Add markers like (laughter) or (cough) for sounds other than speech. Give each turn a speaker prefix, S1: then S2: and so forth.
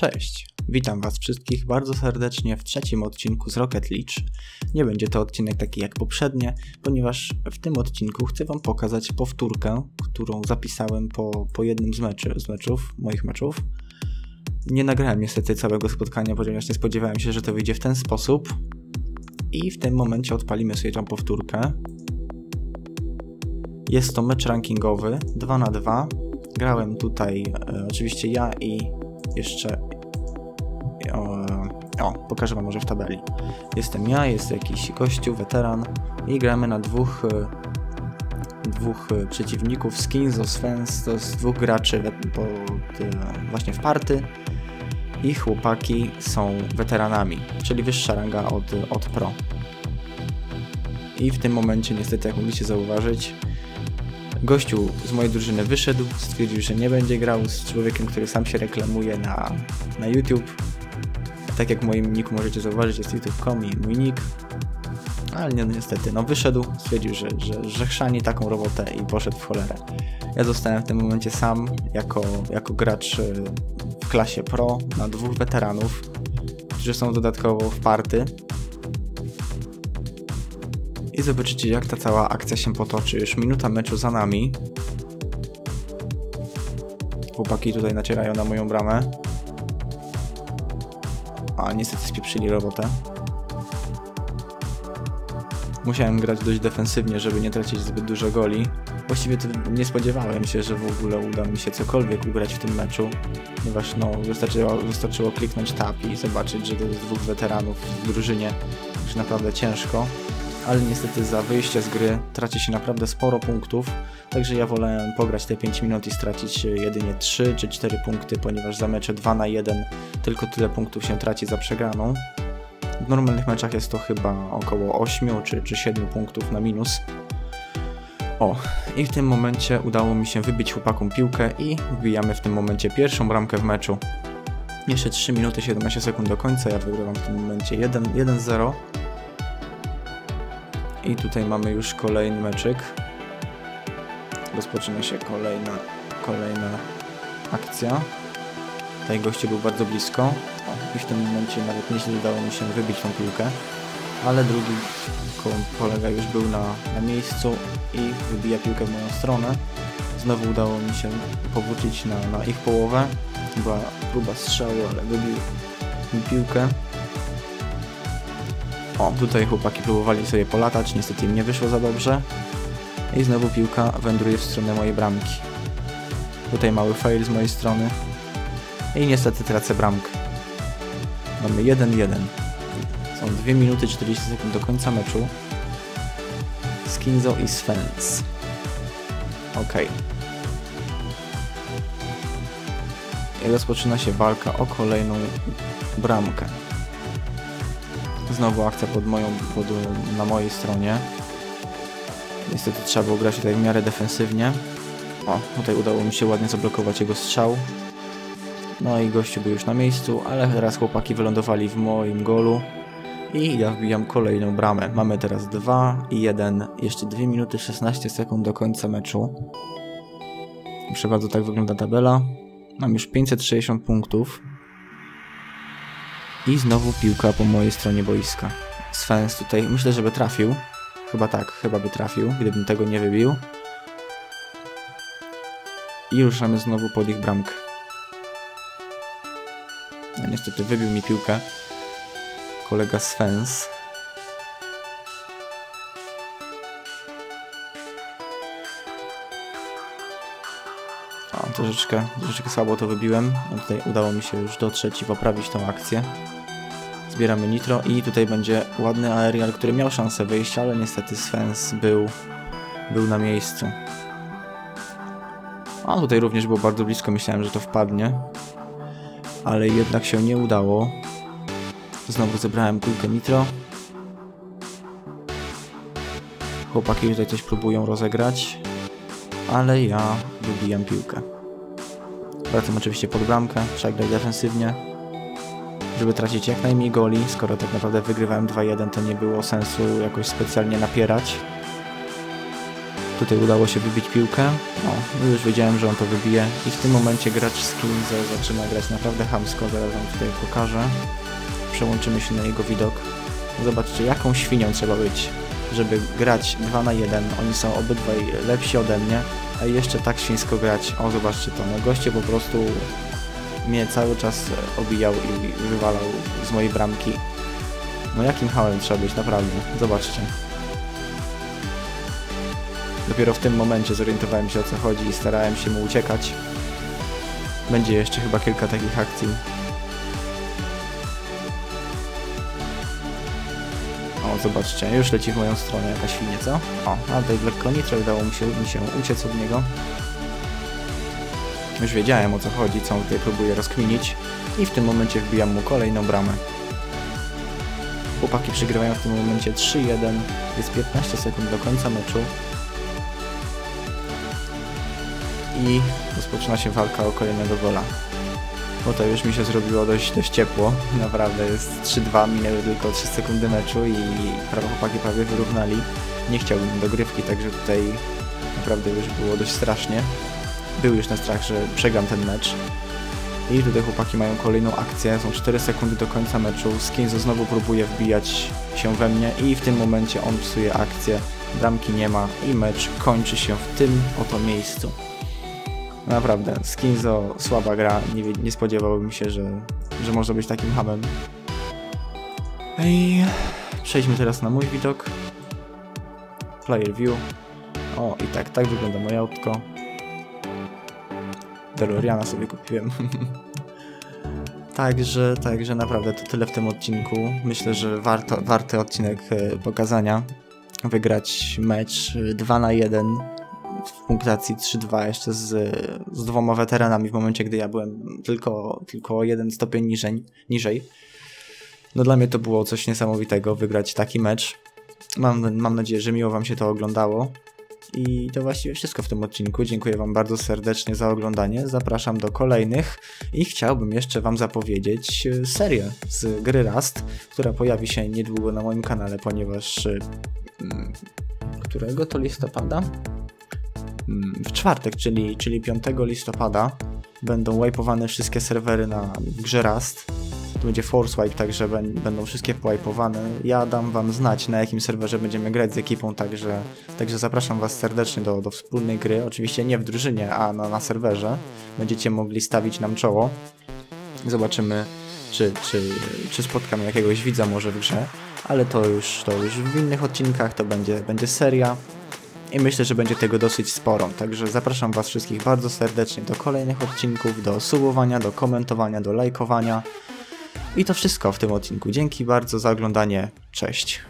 S1: Cześć, witam Was wszystkich bardzo serdecznie w trzecim odcinku z Rocket League. Nie będzie to odcinek taki jak poprzednie, ponieważ w tym odcinku chcę Wam pokazać powtórkę, którą zapisałem po, po jednym z, meczy, z meczów, moich meczów. Nie nagrałem niestety całego spotkania, ponieważ nie spodziewałem się, że to wyjdzie w ten sposób. I w tym momencie odpalimy sobie tą powtórkę. Jest to mecz rankingowy 2 na 2 Grałem tutaj e, oczywiście ja i jeszcze o, pokażę wam może w tabeli. Jestem ja, jest jakiś gościu, weteran i gramy na dwóch e, dwóch e, przeciwników, Skinzo, Svens, to jest dwóch graczy po, właśnie w party i chłopaki są weteranami, czyli wyższa ranga od, od pro. I w tym momencie niestety, jak mogliście zauważyć, Gościu z mojej drużyny wyszedł, stwierdził, że nie będzie grał z człowiekiem, który sam się reklamuje na, na YouTube. Tak jak w moim niku możecie zauważyć, jest youtube.com i mój nick. Ale nie, no niestety, no wyszedł, stwierdził, że, że, że chrzani taką robotę i poszedł w cholerę. Ja zostałem w tym momencie sam, jako, jako gracz y, w klasie pro, na dwóch weteranów, którzy są dodatkowo w party i zobaczycie jak ta cała akcja się potoczy. Już minuta meczu za nami. Chłopaki tutaj nacierają na moją bramę. A niestety spieprzyli robotę. Musiałem grać dość defensywnie, żeby nie tracić zbyt dużo goli. Właściwie to nie spodziewałem się, że w ogóle uda mi się cokolwiek ugrać w tym meczu, ponieważ no, wystarczyło, wystarczyło kliknąć tab i zobaczyć, że to jest dwóch weteranów w drużynie, już naprawdę ciężko ale niestety za wyjście z gry traci się naprawdę sporo punktów, także ja wolałem pograć te 5 minut i stracić jedynie 3 czy 4 punkty, ponieważ za mecze 2 na 1 tylko tyle punktów się traci za przegraną. W normalnych meczach jest to chyba około 8 czy, czy 7 punktów na minus. O, i w tym momencie udało mi się wybić chłopakom piłkę i wbijamy w tym momencie pierwszą bramkę w meczu. Jeszcze 3 minuty 17 sekund do końca, ja wygrywam w tym momencie 1-0. I tutaj mamy już kolejny meczyk. Rozpoczyna się kolejna, kolejna akcja. Tutaj goście był bardzo blisko. O, I w tym momencie nawet nieźle udało mi się wybić tą piłkę. Ale drugi kolega już był na, na miejscu i wybija piłkę w moją stronę. Znowu udało mi się powrócić na, na ich połowę. Była próba strzału, ale wybił mi piłkę. O, tutaj chłopaki próbowali sobie polatać, niestety im nie wyszło za dobrze. I znowu piłka wędruje w stronę mojej bramki. Tutaj mały fail z mojej strony. I niestety tracę bramkę. Mamy 1-1. Są 2 minuty 40 sekund do końca meczu. Skinzo i Svens. Ok. I rozpoczyna się walka o kolejną bramkę. Znowu akcja pod moją, pod, na mojej stronie. Niestety trzeba było grać tutaj w miarę defensywnie. O, tutaj udało mi się ładnie zablokować jego strzał. No i gościu był już na miejscu, ale teraz chłopaki wylądowali w moim golu. I ja wbijam kolejną bramę. Mamy teraz 2 i 1. Jeszcze 2 minuty 16 sekund do końca meczu. Proszę bardzo, tak wygląda tabela. Mam już 560 punktów. I znowu piłka po mojej stronie boiska. Svens tutaj, myślę, że by trafił. Chyba tak, chyba by trafił, gdybym tego nie wybił. I ruszamy znowu pod ich bramkę. No, niestety wybił mi piłkę kolega Svens. O, troszeczkę, troszeczkę słabo to wybiłem. No tutaj udało mi się już dotrzeć i poprawić tą akcję zbieramy nitro i tutaj będzie ładny aerial, który miał szansę wyjść, ale niestety Svens był, był na miejscu. A tutaj również było bardzo blisko, myślałem, że to wpadnie. Ale jednak się nie udało. Znowu zebrałem kulkę nitro. Chłopaki tutaj coś próbują rozegrać. Ale ja wybijam piłkę. Wracam oczywiście pod bramkę, trzeba defensywnie żeby tracić jak najmniej goli. Skoro tak naprawdę wygrywałem 2-1, to nie było sensu jakoś specjalnie napierać. Tutaj udało się wybić piłkę. No już wiedziałem, że on to wybije. I w tym momencie gracz z zaczyna grać naprawdę hamsko. Zaraz wam tutaj pokażę. Przełączymy się na jego widok. Zobaczcie, jaką świnią trzeba być, żeby grać 2 na 1. Oni są obydwaj lepsi ode mnie, a jeszcze tak świńsko grać. O, zobaczcie to. No goście po prostu mnie cały czas obijał i wywalał z mojej bramki. No jakim hałem trzeba być, naprawdę. Zobaczcie. Dopiero w tym momencie zorientowałem się o co chodzi i starałem się mu uciekać. Będzie jeszcze chyba kilka takich akcji. O, zobaczcie, już leci w moją stronę jakaś świnie, co? O, a tutaj lekko nitro udało mi się, mi się uciec od niego. Już wiedziałem o co chodzi, co on tutaj próbuje rozkminić i w tym momencie wbijam mu kolejną bramę. Chłopaki przegrywają w tym momencie 3-1, jest 15 sekund do końca meczu. I rozpoczyna się walka o kolejnego gola. Bo to już mi się zrobiło dość, dość ciepło, naprawdę jest 3-2, minęły tylko 3 sekundy meczu i prawo chłopaki prawie wyrównali. Nie chciałbym dogrywki, także tutaj naprawdę już było dość strasznie. Był już na strach, że przegram ten mecz. I tutaj chłopaki mają kolejną akcję, są 4 sekundy do końca meczu. Skinzo znowu próbuje wbijać się we mnie i w tym momencie on psuje akcję. Bramki nie ma i mecz kończy się w tym oto miejscu. Naprawdę, Skinzo słaba gra, nie, nie spodziewałbym się, że, że może być takim hamem. I przejdźmy teraz na mój widok. Player view. O, i tak, tak wygląda moje autko. DeLoreana sobie kupiłem. (laughs) także, także naprawdę to tyle w tym odcinku. Myślę, że warto, warty odcinek e, pokazania. Wygrać mecz 2 na 1 w punktacji 3-2 jeszcze z, z dwoma weteranami w momencie, gdy ja byłem tylko, tylko jeden stopień niżej, niżej. No dla mnie to było coś niesamowitego, wygrać taki mecz. Mam, mam nadzieję, że miło Wam się to oglądało. I to właściwie wszystko w tym odcinku. Dziękuję Wam bardzo serdecznie za oglądanie. Zapraszam do kolejnych i chciałbym jeszcze Wam zapowiedzieć e, serię z gry Rust, która pojawi się niedługo na moim kanale, ponieważ. E, mm, którego to listopada? Mm, w czwartek, czyli, czyli 5 listopada, będą wipowane wszystkie serwery na grze Rust. To będzie force wipe, także będą wszystkie wipowane. Ja dam wam znać, na jakim serwerze będziemy grać z ekipą, także, także zapraszam was serdecznie do, do wspólnej gry. Oczywiście nie w drużynie, a na, na serwerze. Będziecie mogli stawić nam czoło. Zobaczymy, czy, czy, czy spotkamy jakiegoś widza może w grze, ale to już, to już w innych odcinkach, to będzie, będzie seria i myślę, że będzie tego dosyć sporo. Także zapraszam Was wszystkich bardzo serdecznie do kolejnych odcinków, do subowania, do komentowania, do lajkowania. I to wszystko w tym odcinku. Dzięki bardzo za oglądanie. Cześć.